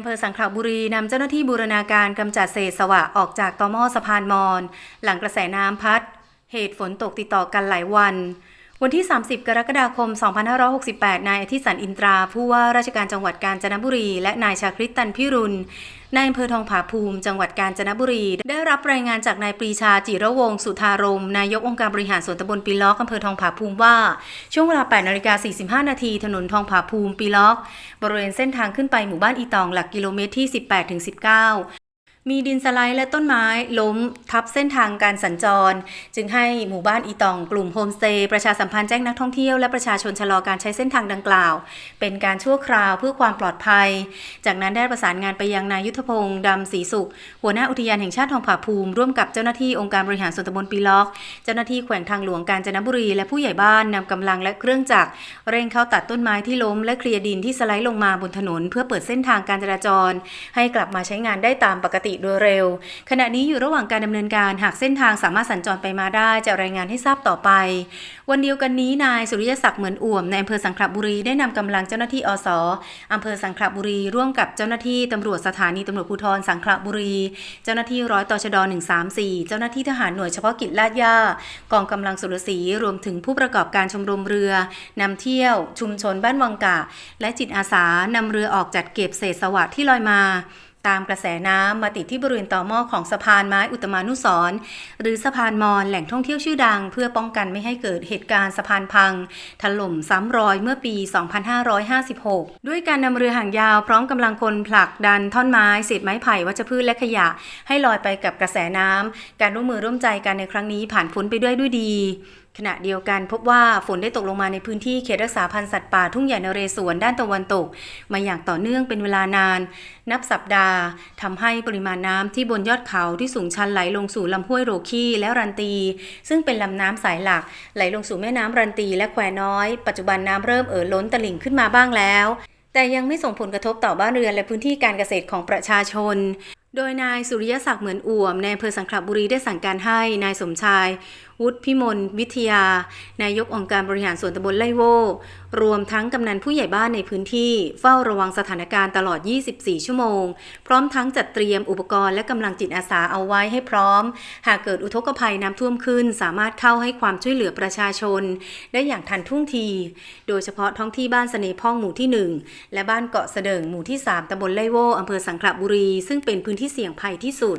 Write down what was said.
อำเภอสังขละบุรีนำเจ้าหน้าที่บูรณาการกำจัดเศษสวะออกจากตอมอสะพานมอน หลังกระแสน้ำพัด เหตุฝนตกติดต่อกันหลายวัน วันที่ 30 กรกฎาคม 2568 นายอธิสันอินตรา ผู้ว่าราชการจังหวัดกาญจนบุรี และนายชาคริตตันพิรุณนายอำเภอทองผาภูมิ จังหวัดกาญจนบุรี ได้รับรายงานจากนายปรีชาจิระวงศ์สุธารม นายกองค์การบริหารส่วนตำบลปีล็อกอำเภอทองผาภูมิว่า ช่วงเวลา8นาฬิกา45 นาทีถนนทองผาภูมิปีล็อก บริเวณเส้นทางขึ้นไปหมู่บ้านอีตองหลักกิโลเมตรที่ 18-19 มีดินสไลด์และต้นไม้ล้มทับเส้นทางการสัญจร จึงให้หมู่บ้านอีตองกลุ่มโฮมสเตย์ประชาสัมพันธ์แจ้งนักท่องเที่ยวและประชาชนชะลอการใช้เส้นทางดังกล่าว เป็นการชั่วคราวเพื่อความปลอดภัย จากนั้นได้ประสานงานไปยังนายยุทธพงศ์ดำศรีสุข หัวหน้าอุทยานแห่งชาติทองผาภูมิ ร่วมกับเจ้าหน้าที่องค์การบริหารส่วนตำบลปีล็อก เจ้าหน้าที่แขวงทางหลวงกาญจนบุรี และผู้ใหญ่บ้านนำกำลังและเครื่องจักรเร่งเข้าตัดต้นไม้ที่ล้ม และเคลียร์ดินที่สไลด์ลงมาบนถนน เพื่อเปิดเส้นทางการจราจร ให้กลับมาใช้งานได้ตามปกติโดยเร็ว ขณะนี้อยู่ระหว่างการดำเนินการหากเส้นทางสามารถสัญจรไปมาได้จะรายงานให้ทราบต่อไป วันเดียวกันนี้นายสุริยศักดิ์เหมือนอ่วมในอำเภอสังขละบุรีได้นำกำลังเจ้าหน้าที่อสอำเภอสังขละบุรี ร่วมกับเจ้าหน้าที่ตำรวจสถานีตำรวจภูธรสังขละบุรี เจ้าหน้าที่ร้อยตชด134 เจ้าหน้าที่ทหารหน่วยเฉพาะกิจลาดย่ากองกำลังสุรศรีรวมถึงผู้ประกอบการชมรมเรือนำเที่ยวชุมชนบ้านวังกะ และจิตอาสานำเรือออกจัดเก็บเศษสวะที่ลอยมา ตามกระแสน้ำมาติดที่บริเวณต่อหม้อของสะพานไม้อุตมานุสรหรือสะพานมอญแหล่งท่องเที่ยวชื่อดัง เพื่อป้องกันไม่ให้เกิดเหตุการณ์สะพานพัง ถล่มซ้ำรอยเมื่อปี 2556 ด้วยการนำเรือหางยาวพร้อมกำลังคนผลักดันท่อนไม้เศษไม้ไผ่วัชพืชและขยะ ให้ลอยไปกับกระแสน้ำการร่วมมือร่วมใจกันในครั้งนี้ผ่านพ้นไปด้วยด้วยดีขณะเดียวกันพบว่าฝนได้ตกลงมาในพื้นที่เขตรักษาพันธุ์สัตว์ป่าทุ่งใหญ่นเรศวรด้านตะวันตก มาอย่างต่อเนื่องเป็นเวลานาน นับสัปดาห์ทำให้ปริมาณน้ำที่บนยอดเขาที่สูงชันไหลลงสู่ลำห้วยโรคีและรันตี ซึ่งเป็นลำน้ำสายหลัก ไหลลงสู่แม่น้ำรันตีและแควน้อย ปัจจุบันน้ำเริ่มเอ่อล้นตลิ่งขึ้นมาบ้างแล้ว แต่ยังไม่ส่งผลกระทบต่อบ้านเรือนและพื้นที่การเกษตรของประชาชน โดยนายสุริยศักดิ์เหมือนอ่วมในอำเภอสังขละบุรีได้สั่งการให้นายสมชาย วุฒิพิมลวิทยา นายกองค์การบริหารส่วนตำบลไล่โว รวมทั้งกำนันผู้ใหญ่บ้านในพื้นที่เฝ้าระวังสถานการณ์ตลอด 24 ชั่วโมง พร้อมทั้งจัดเตรียมอุปกรณ์และกำลังจิตอาสาเอาไว้ให้พร้อม หากเกิดอุทกภัยน้ำท่วมขึ้น สามารถเข้าให้ความช่วยเหลือประชาชน ได้อย่างทันท่วงที โดยเฉพาะท้องที่บ้านเสน่ห์พ่องหมู่ที่ 1 และบ้านเกาะเสดิงหมู่ที่ 3ตำบลไล่โวอำเภอสังขละบุรี ซึ่งเป็นพื้นที่เสี่ยงภัยที่สุด